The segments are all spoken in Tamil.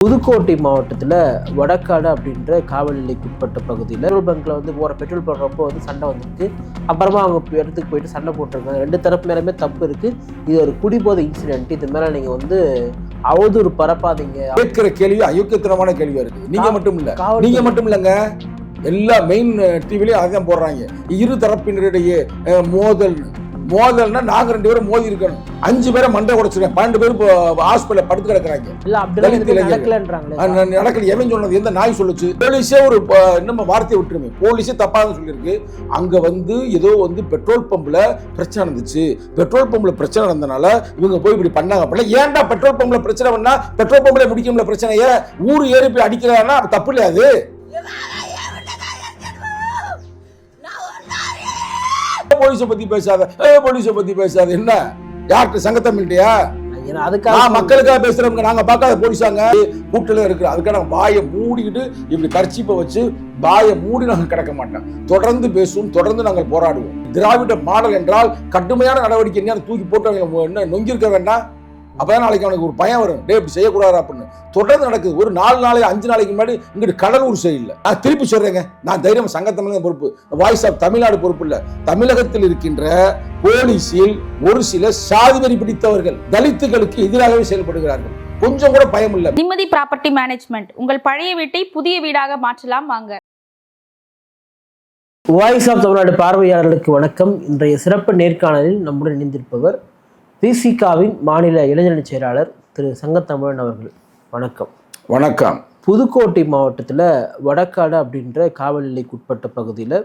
புதுக்கோட்டை மாவட்டத்தில் வடக்காடு அப்படின்ற காவல் நிலைக்கு உட்பட்ட பகுதியில் பெட்ரோல் பங்க்கில் வந்து போகிற பெட்ரோல் போடுறப்போ வந்து சண்டை வந்திருக்கு. அப்புறமா அவங்க இடத்துக்கு போயிட்டு சண்டை போட்டிருக்காங்க. ரெண்டு தரப்பு மேலேயுமே தப்பு இருக்குது இது ஒரு குடிபோதை இன்சிடென்ட் இது மேலே நீங்கள் வந்து அவதூறு பரப்பாதீங்க. கேட்கிற கேள்வி அயோக்கியத்தனமான கேள்வியா இருக்கு. நீங்க மட்டும் இல்ல. காவல் நீங்க மட்டும் இல்லைங்க. எல்லா மெயின் டிவிலையும் அதான் போடுறாங்க. இரு தரப்பினரிடையே அஹ், மோதல் மோதல்னா நாங்க ரெண்டு பேரும் மோதி இருக்கணும். அஞ்சு பேரை மண்டை உடைச்சிருக்கேன் பன்னெண்டு பேர் ஹாஸ்பிட்டல் படுத்து கிடக்குறாங்க. நடக்கல. எவன் சொன்னது? எந்த நாய் சொல்லுச்சு? போலீஸே ஒரு இன்னும் வார்த்தையை விட்டுருமே. போலீஸே தப்பாக சொல்லியிருக்கு. அங்க வந்து ஏதோ வந்து பெட்ரோல் பம்ப்ல பிரச்சனை நடந்துச்சு. பெட்ரோல் பம்ப்ல பிரச்சனை நடந்தனால இவங்க போய் இப்படி பண்ணாங்க. அப்படின்னா ஏன்டா பெட்ரோல் பம்ப்ல பிரச்சனை பண்ணா? பெட்ரோல் பம்ப்ல முடிக்கும்ல பிரச்சனைய? ஊர் ஏறி போய் அடிக்கிறான்னா அப்ப தப்பு இல்லையா போலீஸை பத்தி பேசாத. ஏ போலீஸை பத்தி பேசாத. என்ன? யார்கிட்ட? அதுக்காக நான் மக்களுக்காக பேசுறவங்க நாங்க பார்க்காத போலீஸாங்க கூட்டில இருக்கிற அதுக்காக வாயை மூடிக்கிட்டு இப்படி கர்ச்சிப்பை வச்சு வாயை மூடி நாங்க கிடக்க மாட்டோம். தொடர்ந்து பேசுவோம் தொடர்ந்து நாங்கள் போராடுவோம். திராவிட மாடல் என்றால் கடுமையான நடவடிக்கை. என்ன தூக்கி போட்டு என்ன நொங்கியிருக்க வேண்டாம்? அப்பதான் நாளைக்கு அவனுக்கு ஒரு பயம் வரும். டே இப்படி செய்யக்கூடாது அப்படின்னு. தொடர்ந்து நடக்குது. ஒரு நாலு நாளைக்கு அஞ்சு நாளைக்கு முன்னாடி இங்கிட்டு கடலூர் சரியில்லை நான் திருப்பி சொல்றேங்க. நான் தைரியம் சங்கத்தமிழக பொறுப்பு. வாய்ஸ் ஆஃப் தமிழ்நாடு பொறுப்பு இல்ல. தமிழகத்தில் இருக்கின்ற போலீஸில் ஒரு சில சாதிவரி பிடித்தவர்கள் தலித்துகளுக்கு எதிராகவே செயல்படுகிறார்கள். கொஞ்சம் கூட பயம் இல்ல. நிம்மதி ப்ராப்பர்ட்டி மேனேஜ்மெண்ட். உங்கள் பழைய வீட்டை புதிய வீடாக மாற்றலாம். வாங்க. வாய்ஸ் ஆஃப் தமிழ்நாடு பார்வையாளர்களுக்கு வணக்கம். இன்றைய சிறப்பு நேர்காணலில் நம்முடன் இணைந்திருப்பவர் பிசிகாவின் மாநில இளைஞரணி செயலாளர் திரு சங்கத்தமிழன் அவர்கள். வணக்கம். வணக்கம். புதுக்கோட்டை மாவட்டத்தில் வடக்காடு அப்படின்ற காவல் நிலைக்கு உட்பட்ட பகுதியில்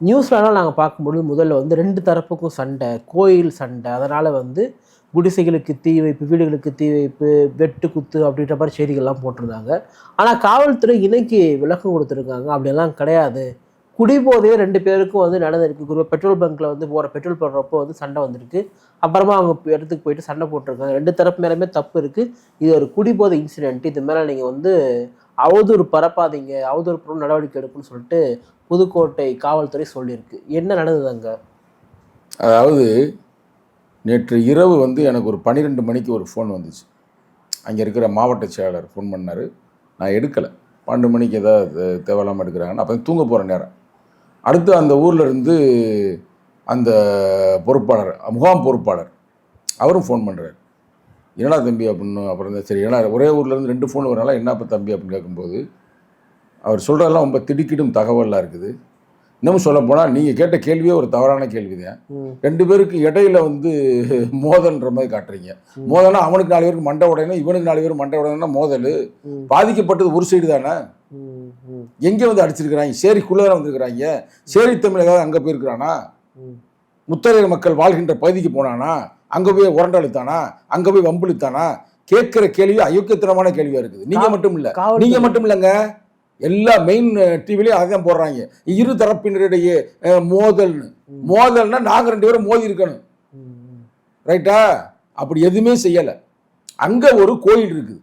நியூஸ்லலாம் நாங்கள் பார்க்கும்பொழுது முதல்ல வந்து ரெண்டு தரப்புக்கும் சண்டை கோயில் சண்டை. அதனால் வந்து குடிசைகளுக்கு தீ வைப்பு வீடுகளுக்கு தீ வைப்பு வெட்டு குத்து அப்படின்ற மாதிரி செய்திகள்லாம் போட்டிருந்தாங்க. ஆனால் காவல்துறை இன்னைக்கு விளக்கம் கொடுத்துருக்காங்க. அப்படியெல்லாம் கிடையாது. குடிபோதையே ரெண்டு பேருக்கும் வந்து நடந்திருக்கு. குறிப்பாக பெட்ரோல் பங்க்கில் வந்து போகிற பெட்ரோல் போடுறப்போ வந்து சண்டை வந்திருக்கு. அப்புறமா அவங்க இடத்துக்கு போயிட்டு சண்டை போட்டிருக்காங்க. ரெண்டு தரப்பு மேலேயுமே தப்பு இருக்குது இது ஒரு குடிபோதை இன்சிடென்ட் இது மேலே நீங்கள் வந்து அவதூறு பரப்பாதீங்க. அவதூறு பரப்பும் நடவடிக்கை எடுக்குன்னு சொல்லிட்டு புதுக்கோட்டை காவல்துறை சொல்லியிருக்கு. என்ன நடந்தது அங்கே? அதாவது நேற்று இரவு வந்து எனக்கு ஒரு பன்னிரெண்டு மணிக்கு ஒரு ஃபோன் வந்துச்சு. அங்கே இருக்கிற மாவட்ட செயலாளர் ஃபோன் பண்ணார். நான் எடுக்கலை. பன்னெண்டு மணிக்கு ஏதாவது தேவையில்லாமல் எடுக்கிறாங்கன்னு. அப்போ தூங்க போகிற நேரம். அடுத்து அந்த ஊரில் இருந்து அந்த பொறுப்பாளர் முகாம் பொறுப்பாளர் அவரும் ஃபோன் பண்ணுறாரு என்னடா தம்பி? அப்படின்னு அப்புறம் தான் சரி ஏன்னா ஒரே ஊர்ல இருந்து ரெண்டு ஃபோன் வரனால என்னப்பா தம்பி? அப்படின்னு கேட்கும்போது அவர் சொல்கிறதெல்லாம் ரொம்ப திடுக்கிடும் தகவலாக இருக்குது. இன்னமும் சொல்ல போனால் நீங்கள் கேட்ட கேள்வியே ஒரு தவறான கேள்வி தான் ரெண்டு பேருக்கு இடையில வந்து மோதல்ன்ற மாதிரி காட்டுறீங்க. மோதல்னா அவனுக்கு நாலு பேருக்கு மண்டை உடையணும் இவனுக்கு நாலு பேருக்கு மண்டை உடையணும்னா மோதல். பாதிக்கப்பட்டது ஒரு சைடு தானே? எங்கே வந்து அடிச்சிருக்கிறாங்க? சேரிக்குள்ளே தானே வந்திருக்கிறாங்க? சேரி தமிழ் ஏதாவது அங்கே போயிருக்கிறானா. முத்தரையர் மக்கள் வாழ்கின்ற பகுதிக்கு போனானா? அங்கே போய் உரண்டழுத்தானா அங்கே போய் வம்பிழுத்தானா கேட்கிற கேள்வி அயோக்கியத்தனமான கேள்வியா இருக்குது. நீங்க கா- மட்டும் இல்ல. காவல்துறை- நீங்க மட்டும் இல்லைங்க. எல்லா மெயின் டிவிலையும் அதான் போடுறாங்க. இரு தரப்பினரிடையே மோதல்னு. மோதல்னா நாங்க ரெண்டு பேரும் மோதி இருக்கணும். ரைட்டா? அப்படி எதுவுமே செய்யலை. அங்கே ஒரு கோயில் இருக்குது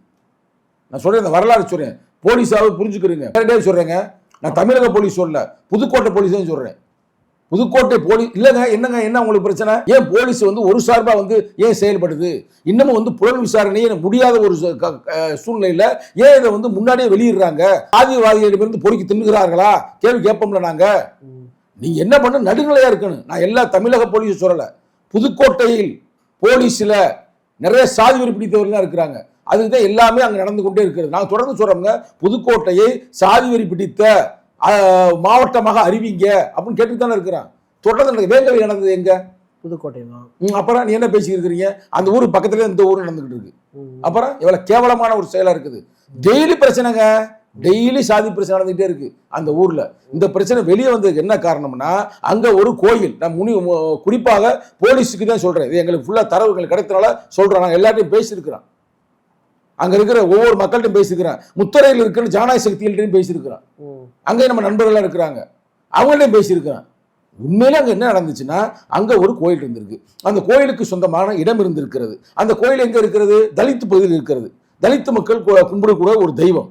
நான் சொல்கிறேன் இந்த வரலாறு சொல்கிறேன் போலீஸாவது புரிஞ்சுக்கிறீங்க. கரெக்டாக சொல்கிறேங்க நான் தமிழக போலீஸ் சொல்ல புதுக்கோட்டை போலீஸ் தான் சொல்கிறேன் புதுக்கோட்டை போலீஸ் இல்லைங்க என்னங்க என்ன உங்களுக்கு பிரச்சனை? ஏன் போலீஸ் வந்து ஒரு சார்பாக வந்து ஏன் செயல்படுது? இன்னமும் வந்து புலன் விசாரணையே முடியாத ஒரு சூழ்நிலையில் க- ஏன் இதை வந்து முன்னாடியே வெளியிடுறாங்க? ஆதிவாதிகளிடமிருந்து பொறுக்கி தின்னுகிறார்களா? கேள்வி கேட்போம்ல நாங்கள் நீங்கள் என்ன பண்ண? நடுநிலையாக இருக்கணும். நான் எல்லா தமிழக போலீஸும் சொல்லலை. புதுக்கோட்டையில் போலீஸில் நிறைய சாதி வெறி பிடித்தவர்கள் இருக்கிறாங்க. அதுக்கு தான் எல்லாமே அங்க நடந்து கொண்டே இருக்கிறது. நாங்க தொடர்ந்து சொல்றோம்ங்க புதுக்கோட்டையை சாதி வெறி பிடித்த மாவட்டமாக அறிவிங்க அப்படின்னு கேட்டு தானே இருக்கிறான் தொடர்ந்து. வேங்கவை நடந்தது எங்க? புதுக்கோட்டை அப்புறம் நீ என்ன பேசிக்கிட்டு இருக்கிறீங்க? அந்த ஊர் பக்கத்துல இந்த ஊர் நடந்துகிட்டு இருக்கு. அப்புறம் எவ்வளவு கேவலமான ஒரு செயலா இருக்குது. டெய்லி பிரச்சனைங்க. டெய்லி சாதி பிரச்சனை நடந்துகிட்டே இருக்கு அந்த ஊர்ல. இந்த பிரச்சனை வெளியே வந்ததுக்கு என்ன காரணம்னா அங்க ஒரு கோயில் நான் முனி குறிப்பாக போலீஸுக்கு தான் சொல்றேன். இது எங்களுக்கு ஃபுல்லா தரவுகள் கிடைத்தனால சொல்றேன். நான் எல்லார்ட்டையும் பேசியிருக்கிறேன் அங்க இருக்கிற ஒவ்வொரு மக்கள்கிட்டையும் பேசியிருக்கிறேன் முத்தரையில் இருக்கிற ஜானாய சக்திகள்ட்டையும் பேசியிருக்கிறேன். அங்கே நம்ம நண்பர்களாக இருக்கிறாங்க. அவங்கள்டையும் பேசியிருக்கிறேன். உண்மையிலே அங்கே என்ன நடந்துச்சுன்னா அங்கே ஒரு கோயில் இருந்திருக்கு. அந்த கோயிலுக்கு சொந்தமான இடம் இருந்திருக்கிறது. அந்த கோயில் எங்கே இருக்கிறது? தலித்து பகுதியில் இருக்கிறது. தலித்து மக்கள் கும்பிடக்கூட ஒரு தெய்வம்.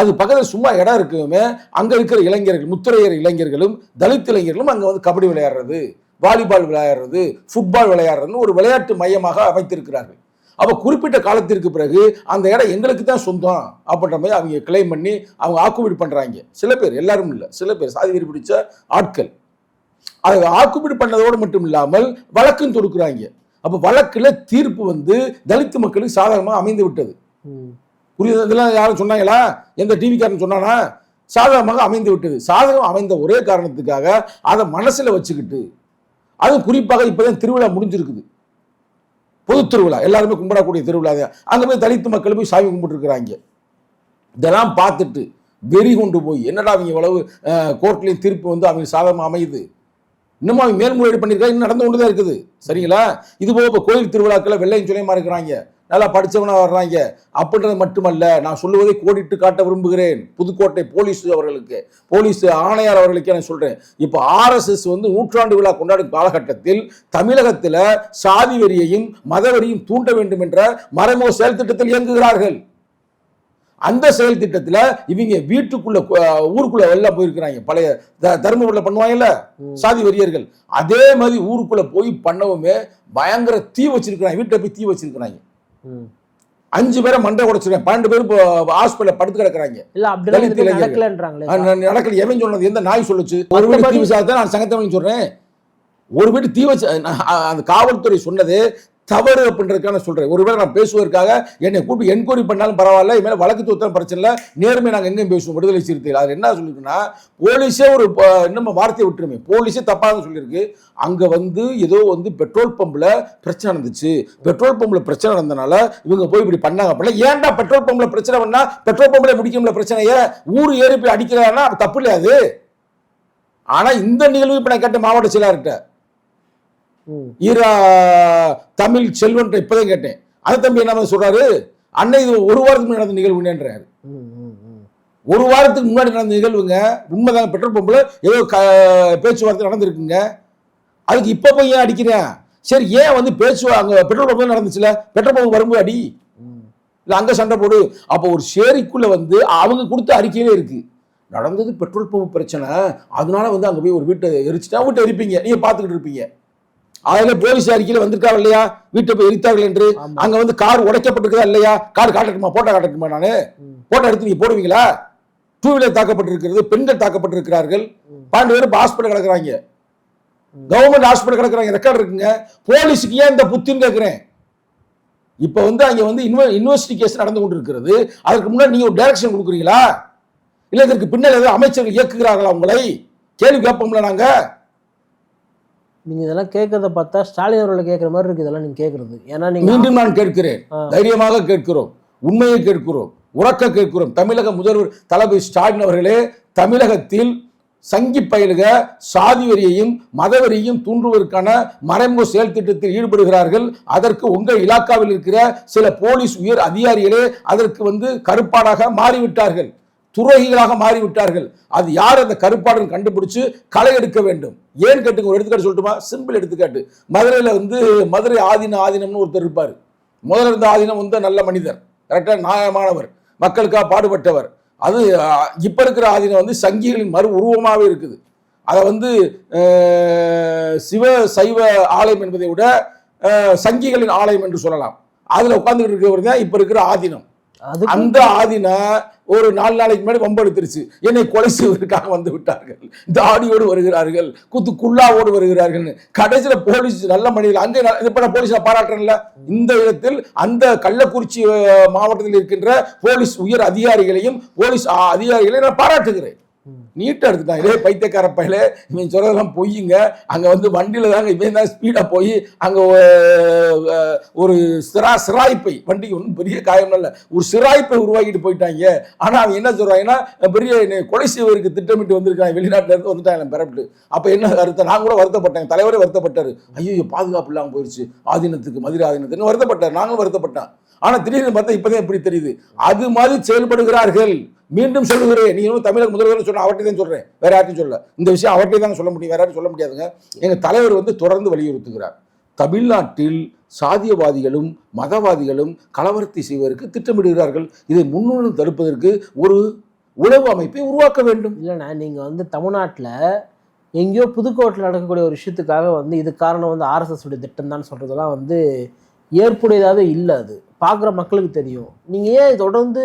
அது பக்கத்தில் சும்மா இடம் இருக்குமே அங்கே இருக்கிற இளைஞர்கள் முத்துரையர் இளைஞர்களும் தலித் இளைஞர்களும் அங்கே வந்து கபடி விளையாடுறது வாலிபால் விளையாடுறது ஃபுட்பால் விளையாடுறதுன்னு ஒரு விளையாட்டு மையமாக அமைத்திருக்கிறார்கள். அப்போ குறிப்பிட்ட காலத்திற்கு பிறகு அந்த இடம் எங்களுக்கு தான் சொந்தம் அப்படின்ற மாதிரி அவங்க கிளைம் பண்ணி அவங்க ஆக்குபீடு பண்றாங்க. சில பேர் எல்லாரும் இல்லை. சில பேர் சாதி வெறி பிடிச்ச ஆட்கள். அதை ஆக்குபீடு பண்ணதோடு மட்டும் இல்லாமல் வழக்கும் தொடுக்குறாங்க. அப்போ வழக்குல தீர்ப்பு வந்து தலித்து மக்களுக்கு சாதகமாக அமைந்து விட்டது. புரியுது? இதெல்லாம் யாரும் சொன்னாங்களா? எந்த டிவிக்காரன் சொன்னானா? சாதகமாக அமைந்து விட்டது. சாதகம் அமைந்த ஒரே காரணத்துக்காக அதை மனசுல வச்சுக்கிட்டு அது குறிப்பாக இப்பதான் திருவிழா முடிஞ்சிருக்குது. பொது திருவிழா எல்லாருமே கும்பிடக்கூடிய திருவிழா அந்த மாதிரி போய் தலித்து மக்கள் போய் சாமி கும்பிட்டுருக்குறாங்க. இதெல்லாம் பார்த்துட்டு வெறி கொண்டு போய் என்னடா அவங்க இவ்வளவு கோர்ட்லேயும் தீர்ப்பு வந்து அவங்க சாதகமாக அமையுது? இன்னமும் அவங்க மேல்முறையீடு பண்ணியிருக்காங்க இன்னும் நடந்து கொண்டு தான் இருக்குது. சரிங்களா? இது போக இப்போ கோயில் திருவிழாக்களை வெள்ளையும் சுனையமா இருக்கிறாங்க. நல்லா படிச்சவனா வர்றாங்க. அப்படின்றது மட்டுமல்ல நான் சொல்லுவதை கோடிட்டு காட்ட விரும்புகிறேன். புதுக்கோட்டை போலீஸ் அவர்களுக்கு போலீஸ் ஆணையர் அவர்களுக்கு நான் சொல்றேன். இப்போ ஆர்எஸ்எஸ் வந்து நூற்றாண்டு விழா கொண்டாடும் காலகட்டத்தில் தமிழகத்தில் சாதி வெறியையும் மதவெறியும் தூண்ட வேண்டும் என்ற மறைமுக செயல் திட்டத்தில் இயங்குகிறார்கள். அந்த செயல் திட்டத்துல இவங்க வீட்டுக்குள்ள ஊருக்குள்ள வெளில போயிருக்கிறாங்க. பழைய தருமபுரியில பண்ணுவாங்கல்ல. சாதி வெறியர்கள். அதே மாதிரி ஊருக்குள்ள போய் பண்ணவுமே பயங்கர தீ வச்சிருக்கிறாங்க. வீட்டை போய் தீ வச்சிருக்கிறாங்க. அஞ்சு பேரை மண்டை உடைச்சிருக்காங்க பன்னெண்டு பேர் இப்போ ஹாஸ்பிட்டல் படுத்து கிடக்குறாங்க. இல்ல. நடக்கலன்றாங்களே நான் நடக்கல. எவன் சொன்னது? எந்த நாய் சொல்லுச்சு? ஒரு வீடு தீ வச்சாதான் நான் சங்கத்தவன் சொல்றேன். ஒரு வீடு தீ வச்சு அந்த காவல்துறை சொன்னது தவறு அப்படின்றதுக்காக நான் சொல்றேன். ஒருவேளை நான் பேசுவதற்காக என்னை கூப்பிட்டு என்கொயரி பண்ணாலும் பரவாயில்ல இனிமேல் வழக்கு தூத்தம் பிரச்சனை இல்லை. நேர்மை நாங்கள் எங்கேயும் பேசுவோம் விடுதலை சிறுத்தைகள். அதில் என்ன சொல்லியிருக்குன்னா போலீஸே ஒரு இன்னும் வார்த்தையை விட்டுருமே. போலீஸே தப்பாக சொல்லியிருக்கு. அங்கே வந்து ஏதோ வந்து பெட்ரோல் பம்பில் பிரச்சனை நடந்துச்சு. பெட்ரோல் பம்பில் பிரச்சனை நடந்தனால இவங்க போய் இப்படி பண்ணாங்க அப்படின்னா ஏன்டா பெட்ரோல் பம்பில் பிரச்சனை பண்ணால் பெட்ரோல் பம்பில் முடிக்கும்ல பிரச்சனையே ஊர் ஏறி போய் அடிக்கிறாங்கன்னா அது தப்பு இல்லையா அது? இந்த நிகழ்வு இப்போ நான் கேட்ட மாவட்ட செயலாளர்கிட்ட. ஈரா தமிழ் செல்வன் இப்பதான் கேட்டேன். அந்த தம்பி என்ன சொல்றாரு? அன்னை இது ஒரு வாரத்துக்கு முன்னாடி நடந்த நிகழ்வுன்றாரு. ஒரு வாரத்துக்கு முன்னாடி நடந்த நிகழ்வுங்க உண்மைதாங்க பெட்ரோல் பம்பில் ஏதோ க பேச்சுவார்த்தை நடந்திருக்குங்க. அதுக்கு இப்போ போய் ஏன் அடிக்கிறேன் சரி ஏன் வந்து பேச்சு அங்கே பெட்ரோல் பம்பில் நடந்துச்சுல? பெட்ரோல் பம்பு வரும்போது அடி. இல்லை அங்கே சண்டை போடு. அப்போ ஒரு சேரிக்குள்ள வந்து அவங்க கொடுத்த அறிக்கையிலே இருக்கு. நடந்தது பெட்ரோல் பம்பு பிரச்சனை. அதனால வந்து அங்கே போய் ஒரு வீட்டை எரிச்சுட்டா வீட்டை எரிப்பீங்க. நீங்க பார்த்துக்கிட்டு இருப்பீங்க. அதில் போலீஸ் அறிக்கையில் வந்திருக்காரு இல்லையா? வீட்டை போய் எரித்தார்கள் என்று. அங்க வந்து கார் உடைக்கப்பட்டிருக்கா இல்லையா? கார் காட்டட்டுமா? போட்டோ காட்டட்டுமா நானு. போட்டோ எடுத்து நீங்க போடுவீங்களா? டூ வீலர் தாக்கப்பட்டிருக்கிறது பெண்கள் தாக்கப்பட்டிருக்கிறார்கள். பன்னெண்டு பேர் ஹாஸ்பிட்டல் கிடக்குறாங்க. கவர்மெண்ட் ஹாஸ்பிட்டல் கிடக்குறாங்க. ரெக்கார்டு இருக்குங்க. போலீஸுக்கு ஏன் இந்த புத்தின்னு கேட்கிறேன் இப்போ வந்து அங்க வந்து இன்வெ இன்வெஸ்டிகேஷன் நடந்து கொண்டு இருக்கிறது அதற்கு முன்னாடி நீங்க ஒரு டைரக்ஷன் கொடுக்குறீங்களா? இல்ல இதற்கு பின்னால் ஏதாவது அமைச்சர்கள் இயக்குகிறார்களா உங்களை? கேள்வி கேட்போம்ல நாங்க. நீங்க இதெல்லாம் கேட்கறத பார்த்தா ஸ்டாலின் அவர்களை கேட்குற மாதிரி இருக்கு இதெல்லாம் நீங்க கேட்கறது. ஏன்னா நீங்க மீண்டும் நான் கேட்கிறேன். தைரியமாக கேட்கிறோம். உண்மையை கேட்கிறோம். உறக்க கேட்கிறோம். தமிழக முதல்வர் தளபதி ஸ்டாலின் அவர்களே தமிழகத்தில் சங்கி பயிலுக சாதி வெறியையும் மதவெறியையும் தூண்டுவதற்கான மறைமுக செயல் திட்டத்தில் ஈடுபடுகிறார்கள். அதற்கு உங்கள் இலாக்காவில் இருக்கிற சில போலீஸ் உயர் அதிகாரிகளே அதற்கு வந்து கருப்பாடாக மாறிவிட்டார்கள். துரோகிகளாக மாறிவிட்டார்கள். அது யார் அந்த கருப்பாடுன்னு கண்டுபிடிச்சு களை எடுக்க வேண்டும்? ஏன் கேட்டுங்க ஒரு எடுத்துக்காட்டு சொல்லட்டுமா? சிம்பிள் எடுத்துக்காட்டு. மதுரையில் வந்து மதுரை ஆதீன ஆதீனம்னு ஒருத்தர் இருப்பார். முதல்ல இருந்த ஆதீனம் வந்து நல்ல மனிதர். கரெக்டாக நியாயமானவர். மக்களுக்காக பாடுபட்டவர். அது இப்போ இருக்கிற ஆதீனம் வந்து சங்கிகளின் மறு உருவமாகவே இருக்குது. அதை வந்து சிவ சைவ ஆலயம் என்பதை விட சங்கிகளின் ஆலயம் என்று சொல்லலாம். அதில் உட்கார்ந்துட்டு இருக்கிறவர் தான் இப்போ இருக்கிற ஆதீனம். அந்த ஆதினா ஒரு நாலு நாளைக்கு முன்னாடி வம்பெடுத்துருச்சு என்னை கொலை செய்வதற்காக வந்து விட்டார்கள். தாடியோடு வருகிறார்கள். குத்து குல்லாவோடு வருகிறார்கள் கடைசியில போலீஸ் நல்ல மனிதர்கள் அங்கே இது பண்ண நான் போலீஸை பாராட்டுறேன்ல இந்த இடத்தில் அந்த கள்ளக்குறிச்சி மாவட்டத்தில் இருக்கின்ற போலீஸ் உயர் அதிகாரிகளையும் போலீஸ் அதிகாரிகளையும் நான் பாராட்டுகிறேன். நீட்டாக நீட்டா எடுத்துட்டான் இதே பைத்தியக்கார பையில இவன் சொல்றதெல்லாம் பொய்யுங்க. அங்கே வந்து வண்டியில் தாங்க இவன் தான் ஸ்பீடாக போய் அங்கே ஒரு சிரா சிராய்ப்பை வண்டிக்கு ஒன்றும் பெரிய காயம் இல்லை. ஒரு சிராய்ப்பை உருவாக்கிட்டு போயிட்டாங்க. ஆனால் அவன் என்ன சொல்கிறாங்கன்னா பெரிய கொலை செய்வதற்கு திட்டமிட்டு வந்திருக்காங்க வெளிநாட்டிலேருந்து வந்துட்டாங்க பெறப்பட்டு அப்போ என்ன வருத்தம்? நான் கூட வருத்தப்பட்டேன். தலைவரே வருத்தப்பட்டார். ஐயோ பாதுகாப்பு இல்லாமல் போயிடுச்சு ஆதீனத்துக்கு மதுரை ஆதீனத்துக்கு வருத்தப்பட்டார். நாங்களும் வருத்தப்பட்டேன். ஆனால் திடீர்னு பார்த்தா இப்பதான் எப்படி தெரியுது? அது மாதிரி செயல்படுகிறார்கள். மீண்டும் சொல்லுகிறேன். நீ இன்னும் தமிழக முதல்வர் சொன்ன அவர்கிட்ட தான் சொல்கிறேன் வேற யார்ட்டையும் சொல்ல இந்த விஷயம் அவர்கிட்ட தான் சொல்ல முடியும். வேற யாரும் சொல்ல முடியாதுங்க. எங்கள் தலைவர் வந்து தொடர்ந்து வலியுறுத்துகிறார். தமிழ்நாட்டில் சாதியவாதிகளும் மதவாதிகளும் கலவரத்தை செய்வதற்கு திட்டமிடுகிறார்கள். இதை முன்னுடன் தடுப்பதற்கு ஒரு உளவு அமைப்பை உருவாக்க வேண்டும். இல்லைண்ணா நீங்கள் வந்து தமிழ்நாட்டில் எங்கேயோ புதுக்கோட்டையில் நடக்கக்கூடிய ஒரு விஷயத்துக்காக வந்து இது காரணம் வந்து ஆர்எஸ்எஸ் உடைய திட்டம் தான் சொல்கிறதெல்லாம் வந்து ஏற்புடையதாகவே இல்லை அது. பார்க்குற மக்களுக்கு தெரியும். நீங்க ஏன் தொடர்ந்து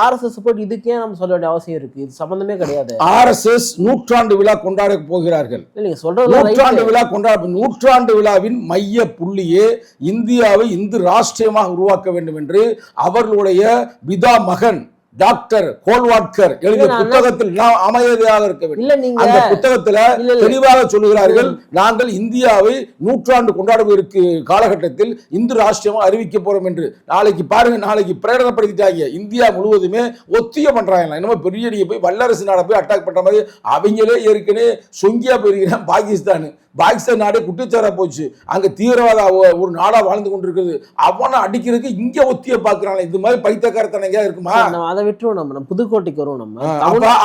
ஆர்எஸ்எஸ் போட்டு இதுக்கே நம்ம சொல்ல வேண்டிய அவசியம் இருக்கு? இது சம்பந்தமே கிடையாது. ஆர்எஸ்எஸ் நூற்றாண்டு விழா கொண்டாட போகிறார்கள். இல்ல, நீங்க சொல்றது நூற்றாண்டு விழா கொண்டாட நூற்றாண்டு விழாவின் மைய புள்ளியே இந்தியாவை இந்து ராஷ்டிரியமாக உருவாக்க வேண்டும் என்று அவர்களுடைய பிதா மகன் டாக்டர் கோல்வாட்கர் எழுதிய நான் புத்தகத்தில் நாம் அமைதியாக இருக்க வேண்டும். அந்த புத்தகத்துல. தெளிவாக சொல்லுகிறார்கள் நாங்கள் இந்தியாவை நூற்றாண்டு கொண்டாடுவதற்கு காலகட்டத்தில் இந்து ராஷ்டிரமா அறிவிக்க போறோம் என்று நாளைக்கு பாருங்க நாளைக்கு பிரகடனப்படுத்திட்டாங்க. இந்தியா முழுவதுமே ஒத்திய பண்றாங்க. என்னமோ பெரிய போய் வல்லரசு நாடை போய் அட்டாக் பண்ற மாதிரி அவங்களே ஏற்கனவே சொங்கியா போயிருக்கிறான் பாகிஸ்தான். பாகிஸ்தான் நாடே குட்டிச்சாரா போச்சு. அங்க தீவிரவாத ஒரு நாடா வாழ்ந்து கொண்டிருக்கிறது. அவனை அடிக்கிறதுக்கு இங்க ஒத்திய பாக்குறாங்க இது மாதிரி பைத்தியக்காரத்தனம் எங்கேயா இருக்குமா அதை விட்டுருவோம் நம்ம. நம்ம புதுக்கோட்டைக்கு வருவோம் நம்ம.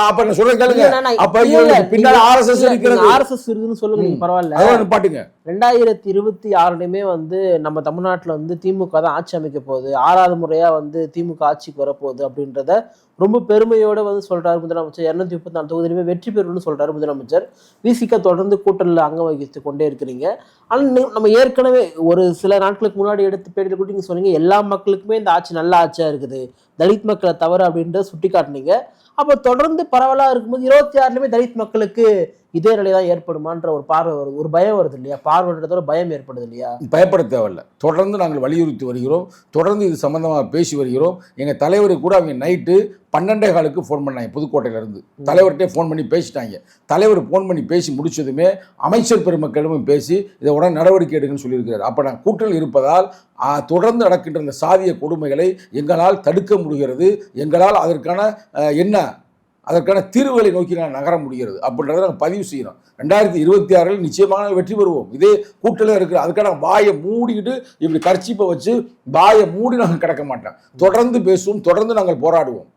அப்ப நான் சொல்றேன் கேளுங்க. அப்ப பின்னால ஆர்எஸ்எஸ் இருக்கிறது. RSS இருக்குன்னு சொல்லுங்க நீங்க ம். பரவாயில்ல. அதான் நிப்பாட்டுங்க ரெண்டாயிரத்தி இருபத்தி ஆறுலையுமே வந்து நம்ம தமிழ்நாட்டில் வந்து திமுக தான் ஆட்சி அமைக்க போகுது. ஆறாவது முறையா வந்து திமுக ஆட்சிக்கு வரப்போகுது அப்படின்றத ரொம்ப பெருமையோட வந்து சொல்கிறார் முதலமைச்சர். இரநூத்தி முப்பத்தி நாலு தொகுதியிலுமே வெற்றி பெறும்னு சொல்கிறார் முதலமைச்சர். விசிக தொடர்ந்து கூட்டணியில் அங்கம் வகித்து கொண்டே இருக்கிறீங்க. ஆனால் நம்ம ஏற்கனவே ஒரு சில நாட்களுக்கு முன்னாடி எடுத்து பேட்டியில் கூட நீங்கள் சொன்னீங்க எல்லா மக்களுக்குமே இந்த ஆட்சி நல்ல ஆட்சியாக இருக்குது. தலித் மக்களை தவறு அப்படின்றத சுட்டி காட்டினீங்க அப்போ தொடர்ந்து பரவலா இருக்கும்போது இருபத்தி ஆறுலயுமே தலித் மக்களுக்கு இதே நிலை தான் ஏற்படுமான்ற ஒரு பார்வை வருது. ஒரு பயம் வருது இல்லையா? பார்வைன்றதோட பயம் ஏற்படுது இல்லையா? பயப்பட தேவையில்ல. தொடர்ந்து நாங்கள் வலியுறுத்தி வருகிறோம். தொடர்ந்து இது சம்பந்தமாக பேசி வருகிறோம். எங்கள் தலைவருக்கு கூட அவங்க நைட்டு பன்னெண்டே காலுக்கு ஃபோன் பண்ணாங்க புதுக்கோட்டையிலேருந்து. தலைவர்கிட்டே ஃபோன் பண்ணி பேசிட்டாங்க. தலைவர் ஃபோன் பண்ணி பேசி முடிச்சதுமே அமைச்சர் பெருமக்களிடமும் பேசி இதை உடனே நடவடிக்கை எடுங்கன்னு சொல்லியிருக்கிறார். அப்போ நான் கூட்டணியில் இருப்பதால் தொடர்ந்து நடக்கின்ற இந்த சாதிய கொடுமைகளை எங்களால் தடுக்க முடிகிறது. எங்களால் அதற்கான என்ன அதற்கான தீர்வுகளை நோக்கி நாங்கள் நகர முடிகிறது அப்படின்றத நாங்கள் பதிவு செய்கிறோம் ரெண்டாயிரத்தி இருபத்தி ஆறில் நிச்சயமாக நாங்கள் வெற்றி பெறுவோம். இதே கூட்டணியில் இருக்கிற அதுக்கான வாயை மூடிக்கிட்டு இப்படி கர்ச்சிப்பை வச்சு வாயை மூடி நாங்கள் கிடக்க மாட்டோம். தொடர்ந்து பேசுவோம் தொடர்ந்து நாங்கள் போராடுவோம்.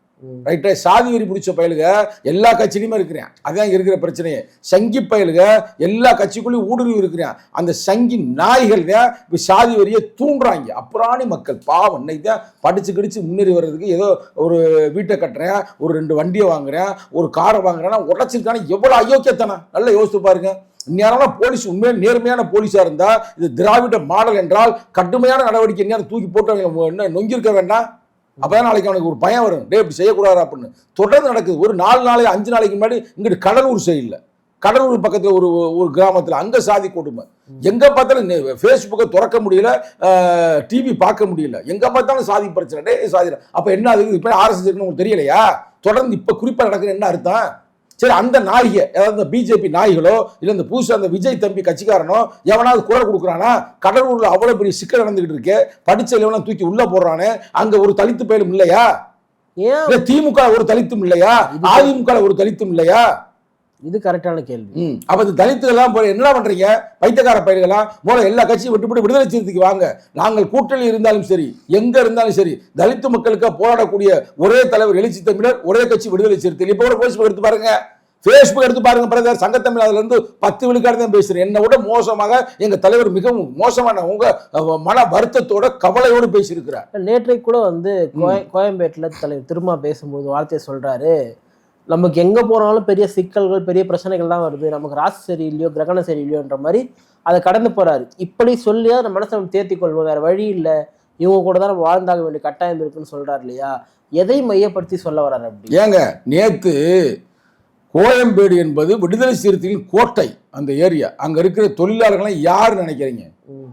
ரைட்டா சாதி வெறி பிடிச்ச பயலுக எல்லா கட்சியிலுமே இருக்கிறேன். அதான் இருக்கிற பிரச்சனையே. சங்கி பயலுக எல்லா கட்சிக்குள்ளேயும் ஊடுருவி இருக்கிறேன். அந்த சங்கி நாய்கள் தான் இப்போ சாதி வரியை தூண்டுறாங்க. அப்புறாணி மக்கள் பாவம். இன்னைக்கு தான் படிச்சு கிடிச்சு முன்னேறி வர்றதுக்கு ஏதோ ஒரு வீட்டை கட்டுறேன் ஒரு ரெண்டு வண்டியை வாங்குறேன் ஒரு காரை வாங்குறேன்னா உடச்சிருக்கான. எவ்வளோ அயோக்கியத்தனை நல்லா யோசித்து பாருங்க. இந்நேரம்னா போலீஸ் உண்மையாக நேர்மையான போலீஸாக இருந்தால் இது திராவிட மாடல் என்றால் கடுமையான நடவடிக்கை நேரம் தூக்கி போட்டு அவங்க என்ன நொங்கியிருக்க வேண்டாம்? அப்பதான் நாளைக்கு அவனுக்கு ஒரு பயம் வரும். டே இப்படி செய்யக்கூடாது அப்படின்னு. தொடர்ந்து நடக்குது. ஒரு நாலு நாளைக்கு அஞ்சு நாளைக்கு முன்னாடி இங்கிட்டு கடலூர் சைடில் கடலூர் பக்கத்தில் ஒரு ஒரு கிராமத்தில் அங்கே சாதி கொடுமை. எங்கே பார்த்தாலும் ஃபேஸ்புக்கை திறக்க முடியல டிவி பார்க்க முடியல. எங்கே பார்த்தாலும் சாதி பிரச்சனை. டே சாதி. அப்போ என்ன அது இப்போ ஆர்எஸ்எஸ் உங்களுக்கு தெரியலையா? தொடர்ந்து இப்போ குறிப்பாக நடக்கிற என்ன அர்த்தம்? சரி அந்த நாய்க அதாவது இந்த பிஜேபி நாய்களோ இல்லை இந்த புதுசாக அந்த விஜய் தம்பி கட்சிக்காரனோ எவனாவது குரல் கொடுக்குறானா? கடலூரில் அவ்வளோ பெரிய சிக்கல் நடந்துகிட்டு இருக்கு. படிச்ச எவனா தூக்கி உள்ள போடுறானே. அங்க ஒரு தலித்து பயலும் இல்லையா? திமுக ஒரு தலித்தும் இல்லையா? அதிமுக ஒரு தலித்தும் இல்லையா? இது கரெக்டான கேள்வி. அப்ப இந்த தலித்துகள் எல்லாம் போய் என்ன பண்றீங்க? பைத்தியக்கார பயிர்களா மூலம் எல்லா கட்சியும் விட்டுவிட்டு விடுதலை சிறுத்தைக்கு வாங்க. நாங்கள் கூட்டணி இருந்தாலும் சரி எங்க இருந்தாலும் சரி தலித்து மக்களுக்கு போராடக்கூடிய ஒரே தலைவர் எழுச்சி தமிழர் ஒரே கட்சி விடுதலை சிறுத்தை இப்போ கூட பேஸ்புக் எடுத்து பாருங்க. ஃபேஸ்புக் எடுத்து பாருங்க பிரதர் சங்கத்தமிழ் அதுல இருந்து பத்து விழுக்காடு தான் பேசுறேன். என்னை விட மோசமாக எங்க தலைவர் மிகவும் மோசமான உங்க மன வருத்தத்தோட கவலையோடு பேசியிருக்கிறார். நேற்றைக்கு கூட வந்து கோய- கோயம்பேட்டில் தலைவர் திரும்ப பேசும்போது வார்த்தையை சொல்றாரு. நமக்கு எங்க போனாலும் பெரிய சிக்கல்கள் பெரிய பிரச்சனைகள் தான் வருது. நமக்கு ராசி சரியில்லையோ கிரகணம் சரியில்லையோன்ற மாதிரி அதை கடந்து போறாரு. இப்படி சொல்லியா நம்ம மனசை நம்ம தேர்த்தி கொள்வோம் வேற வழி இல்லை. இவங்க கூட தான் நம்ம வாழ்ந்தாக வேண்டிய கட்டாயம் இருக்குன்னு சொல்றாரு இல்லையா? எதை மையப்படுத்தி சொல்ல வர்றாரு அப்படி? ஏங்க நேத்து கோயம்பேடு என்பது விடுதலை சிறுத்தைகளின் கோட்டை அந்த ஏரியா. அங்க இருக்கிற தொழிலாளர்களை யார் நினைக்கிறீங்க.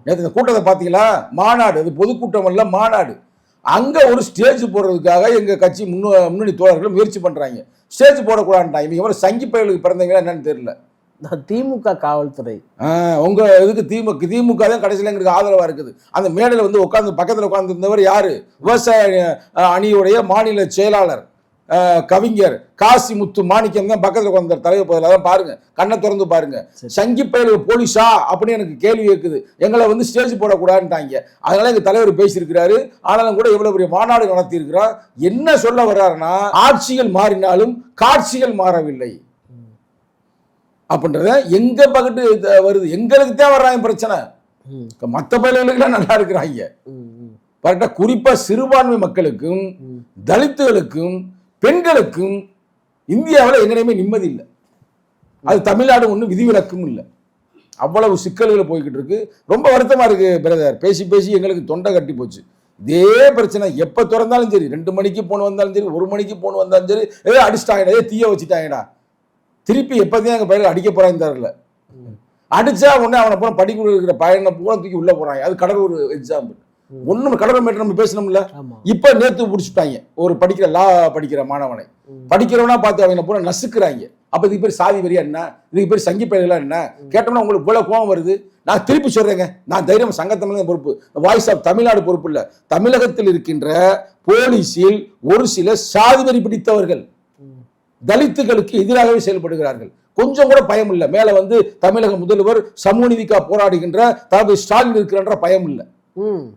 நேற்று இந்த கூட்டத்தை பார்த்தீங்களா? மாநாடு. அது பொதுக்கூட்டம் அல்ல மாநாடு. அங்க ஒரு ஸ்டேஜ் போடுறதுக்காக எங்க கட்சி முன்னு முன்னணி தோழர்கள் முயற்சி பண்றாங்க. ஸ்டேஜ் போடக்கூடாதுட்டாங்க இவங்க சங்கி பயலுக்கு பிறந்தவங்களா என்னன்னு தெரியல. திமுக காவல்துறை. ஆ, உங்க இதுக்கு திமுக திமுக தான் கடைசியில் எங்களுக்கு ஆதரவா இருக்குது. அந்த மேடையில் வந்து உட்காந்து பக்கத்தில் உட்கார்ந்திருந்தவர் யாரு? விவசாய அணியுடைய மாநில செயலாளர். கவிஞர் காசி முத்து மாணிக்கம் தான் பக்கத்தில் உட்கார்ந்த தலைவர் பதில் அதான் பாருங்க. கண்ணை திறந்து பாருங்க. சரி. சங்கி பயலுக்கு போலீஸா அப்படின்னு எனக்கு கேள்வி கேட்குது. எங்களை வந்து ஸ்டேஜ் போடக்கூடாதுன்ட்டாங்க. அதனால எங்க தலைவர் பேசியிருக்கிறாரு. ஆனாலும் கூட இவ்வளவு பெரிய மாநாடு நடத்தி இருக்கிறார் என்ன சொல்ல வர்றாருன்னா ஆட்சிகள் மாறினாலும் காட்சிகள் மாறவில்லை. அப்படின்றத எங்க பக்கத்து வருது. எங்களுக்கு தான் வர்றாங்க பிரச்சனை. மற்ற பயிர்களுக்கெல்லாம் நல்லா இருக்கிறாங்க. ம், ம், கரெக்டா குறிப்பா சிறுபான்மை மக்களுக்கும். தலித்துகளுக்கும் பெண்களுக்கும் இந்தியாவில் எங்கேயுமே நிம்மதி இல்லை. அது தமிழ்நாடு ஒன்றும் விதிவிலக்கும் இல்லை. அவ்வளவு சிக்கல்கள் போய்கிட்டு இருக்கு. ரொம்ப வருத்தமா இருக்கு பிரதர். பேசி பேசி எங்களுக்கு தொண்டை கட்டி போச்சு. இதே பிரச்சனை. எப்ப திறந்தாலும் சரி. ரெண்டு மணிக்கு போன் வந்தாலும் சரி ஒரு மணிக்கு போன் வந்தாலும் சரி ஏ அடிச்சிட்டாங்கடா ஏ தீய வச்சுட்டாங்கடா. திருப்பி எப்பதான் எங்க பயிர் அடிக்க போறாங்க தெரியல. அடிச்சா உடனே அவனை போன படிக்க இருக்கிற பையனை பூரா தூக்கி உள்ள போறாங்க. அது கடலூர் எக்ஸாம்பிள் ஒண்ணும் கடலூர் மேட்டர் நம்ம பேசணும்ல. இப்ப நேத்து பிடிச்சிட்டாங்க. ஒரு படிக்கிற லா படிக்கிற மாணவனை. படிக்கிறவனா பார்த்து அவனை பூரா நசுக்குறாங்க. அப்ப இதுக்கு பேர் சாதி வரியா என்ன? இதுக்கு பேர் சங்கி பயிர்களா என்ன? கேட்டோம்னா உங்களுக்கு இவ்வளவு கோவம் வருது. நான் திருப்பி சொல்றேங்க. நான் தைரியம் சங்கத்தமிழக பொறுப்பு. வாய்ஸ் ஆஃப் தமிழ்நாடு பொறுப்பு இல்ல. தமிழகத்தில் இருக்கின்ற போலீஸில் ஒரு சில சாதி வரி பிடித்தவர்கள். தலித்துகளுக்கு எதிராகவே செயல்படுகிறார்கள். கொஞ்சம் கூட பயம் இல்லை. மேல வந்து தமிழக முதல்வர் சமூக நீதிக்காக போராடுகின்ற தளபதி ஸ்டாலின் இருக்கிறன்ற பயம் இல்லை.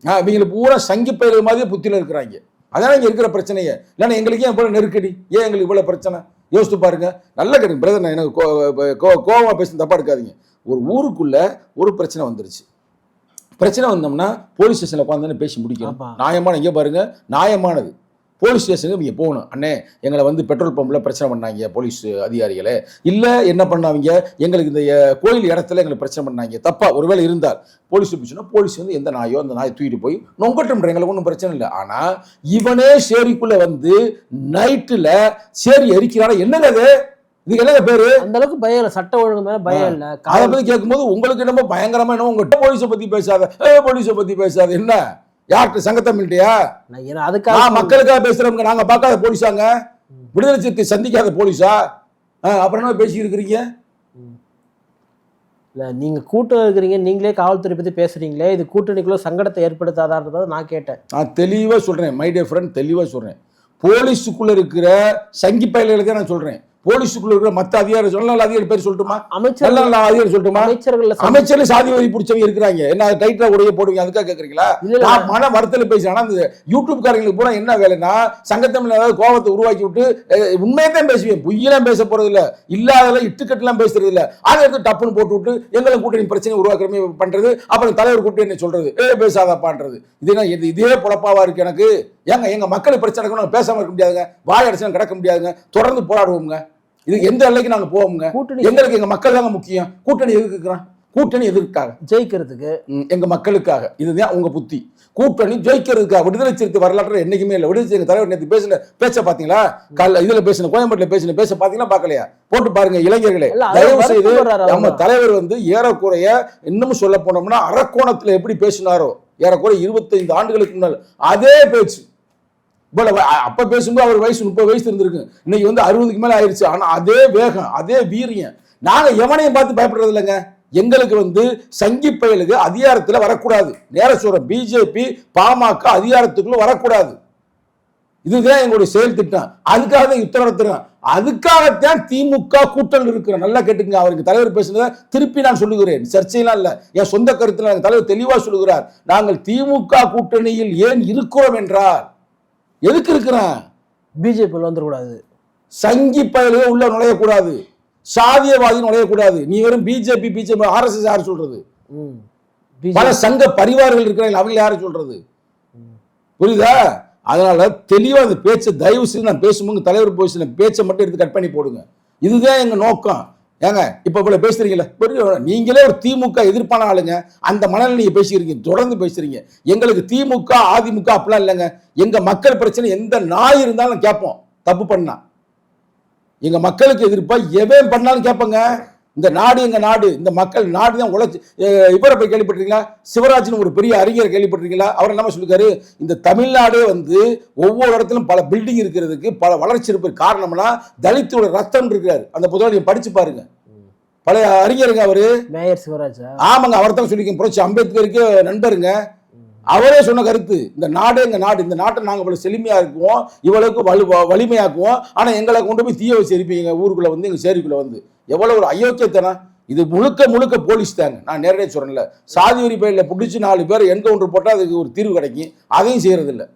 இவங்களை பூரா சங்கி பயிர்கள் மாதிரி புத்தியில இருக்கிறாங்க. அதான் இங்க இருக்கிற பிரச்சனையே. இல்லைன்னா எங்களுக்கு ஏன் இவ்வளவு நெருக்கடி. ஏன் எங்களுக்கு இவ்வளவு பிரச்சனை? யோசித்து பாருங்க. நல்ல கேட்டு பிரதர் நான் எனக்கு கோ- கோ- கோவமா பேச தப்பா எடுக்காதீங்க. ஒரு ஊருக்குள்ள ஒரு பிரச்சனை வந்துருச்சு. பிரச்சனை வந்தோம்னா போலீஸ் ஸ்டேஷன்ல உட்காந்து பேசி முடிக்கணும். நியாயமான இங்க பாருங்க நியாயமானது. போலீஸ் ஸ்டேஷனுக்கு இங்கே போகணும். அண்ணே எங்களை வந்து பெட்ரோல் பம்பில் பிரச்சனை பண்ணாங்க போலீஸ் அதிகாரிகளே. இல்லை என்ன பண்ணாங்க எங்களுக்கு இந்த கோயில் இடத்துல எங்களுக்கு பிரச்சனை பண்ணாங்க. தப்பா ஒருவேளை இருந்தால். போலீஸ் சொன்னா போலீஸ் வந்து எந்த நாயோ அந்த நாயை தூக்கிட்டு போய் நொங்கட்டும் எங்களுக்கு ஒன்றும் பிரச்சனை இல்லை. ஆனால் இவனே சேரிக்குள்ள வந்து நைட்டில் சேரி எரிக்கிறானா. என்னங்க அது? இதுக்கு என்னங்க பேரு? அந்த அளவுக்கு பயம் இல்ல. சட்ட ஒழுங்கு மேல பயம் இல்ல. அதை பத்தி கேட்கும்போது உங்களுக்கு என்னமோ பயங்கரமா என்னமோ உங்ககிட்ட போலீஸை பத்தி பேசாத. போலீஸை பத்தி பேசாத. என்ன? யார்கிட்ட ஏன்னா அதுக்காக மக்களுக்காக பேசுறவங்க நாங்க பார்க்காத போலீஸாங்க. விடுதலை சிறுத்தை சந்திக்காத போலீஸா? அப்புறம் என்ன பேசி இருக்கிறீங்க இல்ல நீங்க கூட்டம் இருக்கிறீங்க நீங்களே காவல்துறை பத்தி பேசுறீங்களே இது கூட்டணிக்குள்ள சங்கடத்தை ஏற்படுத்தாதான்றதை நான் கேட்டேன். நான் தெளிவா சொல்றேன் மை டே ஃப்ரெண்ட் தெளிவா சொல்றேன். போலீஸுக்குள்ள இருக்கிற சங்கி பயல்களுக்கு நான் சொல்றேன். போலீஸுக்குள்ள இருக்கிற மத்த அதிகாரி நல்ல நல்ல அதிகாரி பேர் சொல்லட்டுமா? அமைச்சர் நல்ல அதிகாரி சொல்லட்டுமா? அமைச்சர்கள் அமைச்சர்ல சாதி வரி பிடிச்சவங்க இருக்கிறாங்க. என்ன டைட்டா உடைய போடுவீங்க அதுக்காக இல்ல. நான் மன வருத்தல பேசுறேன். இந்த யூடியூப் காரங்களுக்கு பூரா என்ன வேலைன்னா சங்கத்தமிழ் ஏதாவது கோபத்தை உருவாக்கி விட்டு உண்மையை தான் பேசுவேன். பொய்யெல்லாம் பேச போறது இல்ல இல்லாதெல்லாம் இட்டுக்கட்டுலாம் பேசுறது இல்ல அதை எடுத்து டப்புன்னு போட்டு விட்டு எங்களை கூட்டணி பிரச்சனை உருவாக்குற மாதிரி பண்றது அப்புறம் தலைவர் என்ன சொல்றது? ஏ பேசாதப்பான்றது. இது என்ன இது இதே பொழப்பாவா இருக்கு எனக்கு? ஏங்க எங்க மக்கள் பிரச்சனை இருக்கும் நாங்க பேசாம இருக்க முடியாதுங்க. வாய் அடிச்சு கிடக்க முடியாதுங்க. தொடர்ந்து போராடுவோங்க இது எந்த எல்லைக்கு நாங்க போவோங்க கூட்டணி எங்களுக்கு எங்க மக்கள் தாங்க முக்கியம். கூட்டணி எதுக்கு இருக்கிறான் கூட்டணி எதற்காக? ஜெயிக்கிறதுக்கு. எங்க மக்களுக்காக. இதுதான் உங்க புத்தி. கூட்டணி ஜெயிக்கிறதுக்காக விடுதலை சிறுத்தை வரலாற்று என்னைக்குமே இல்லை. விடுதலை சிறுத்தை தலைவர் நேற்று பேசின பேச்ச பாத்தீங்களா? காலைல இதுல பேசின கோயம்பேட்டில் பேசின பேச பாத்தீங்களா? பார்க்கலையா போட்டு பாருங்க இளைஞர்களே. தயவு செய்து நம்ம. தலைவர் வந்து ஏறக்குறைய இன்னும் சொல்ல போனோம்னா அரக்கோணத்துல எப்படி பேசினாரோ ஏறக்குறைய இருபத்தைந்து ஆண்டுகளுக்கு முன்னால் அதே பேச்சு. இவ்வளவு அப்ப பேசும்போது அவர் வயசு முப்பது வயசு இருந்திருக்கு. இன்னைக்கு வந்து அறுபதுக்கு மேல ஆயிடுச்சு ஆனா அதே வேகம் அதே வீரியம். நாங்க எவனையும் பார்த்து பயப்படுறது இல்லைங்க. எங்களுக்கு வந்து சங்கி பயலுக்கு அதிகாரத்துல வரக்கூடாது. நேர சொல்றேன் பிஜேபி பாமக அதிகாரத்துக்குள்ள வரக்கூடாது. இதுதான் எங்களுடைய செயல் திட்டம். அதுக்காக தான் யுத்தம் நடத்துறேன் அதுக்காகத்தான் திமுக கூட்டல் இருக்கிறோம். நல்லா கேட்டுங்க அவருக்கு தலைவர் பேசுனதை திருப்பி நான் சொல்லுகிறேன். சர்ச்சையெல்லாம் இல்லை. என் சொந்த கருத்துல தலைவர் தெளிவா சொல்லுகிறார். நாங்கள் திமுக கூட்டணியில் ஏன் இருக்கிறோம் என்றால் எதுக்கு இருக்கிறேன் பிஜேபியில் வந்துடக்கூடாது சங்கி பயலுக உள்ள நுழையக்கூடாது. சாதியவாதி நுழையக்கூடாது. நீ வெறும் பிஜேபி பிஜேபி ஆர்எஸ்எஸ் யார் சொல்றது? பல சங்க பரிவார்கள் இருக்கிறாங்க அவங்க யாரு சொல்றது? புரியுதா? அதனால தெளிவா அந்த பேச்சை தயவு செய்து நான் பேசும்போது தலைவர் பேசின பேச்சை மட்டும் எடுத்து கட் பண்ணி போடுங்க. இதுதான் எங்க நோக்கம். ஏங்க இப்போ இவ்வளோ பேசுறீங்களா பெரிய நீங்களே ஒரு திமுக எதிர்ப்பான ஆளுங்க. அந்த மனநிலை நீங்கள் பேசிக்கிறீங்க தொடர்ந்து பேசுறீங்க. எங்களுக்கு திமுக அதிமுக அப்படிலாம் இல்லைங்க. எங்கள் மக்கள் பிரச்சனை எந்த நாய் இருந்தாலும் கேட்போம். தப்பு பண்ணா. எங்கள் மக்களுக்கு எதிர்ப்பாக எவன் பண்ணாலும் கேட்பங்க. இந்த நாடு எங்க நாடு இந்த மக்கள் நாடு தான் உழைச்சு இவரை போய் கேள்விப்பட்டிருக்கீங்களா? சிவராஜ்னு ஒரு பெரிய அறிஞர் கேள்விப்பட்டிருக்கீங்களா? அவர் என்ன சொல்லிருக்காரு? இந்த தமிழ்நாடே வந்து ஒவ்வொரு இடத்திலும் பல பில்டிங் இருக்கிறதுக்கு பல வளர்ச்சி இருப்பது காரணம்னா தலித்தோட ரத்தம் இருக்கிறாரு. அந்த புத்தகம் நீங்க படிச்சு பாருங்க. பழைய அறிஞருங்க அவரு. மேயர் சிவராஜா. ஆமாங்க அவர் தான் சொல்லியிருக்கேன். புரட்சி அம்பேத்கருக்கு நண்பருங்க. அவரே சொன்ன கருத்து. இந்த நாடு எங்கள் நாடு. இந்த நாட்டை நாங்கள் இவ்வளோ செழுமையாக இருக்குவோம். இவ்வளவுக்கு வலு வலிமையாக்குவோம். ஆனால் எங்களை கொண்டு போய் தீய வச்சு ஊருக்குள்ளே வந்து எங்கள் சேரிக்குள்ளே வந்து. எவ்வளோ ஒரு அயோக்கியத்தனம். இது முழுக்க முழுக்க போலீஸ் தாங்க. நான் நேரடியாக சொல்கிறேன்ல சாதி வரி பயிரில் பிடிச்சி நாலு பேர் என்கவுண்டர் போட்டால் அதுக்கு ஒரு தீர்வு கிடைக்கும். அதையும் செய்கிறதில்ல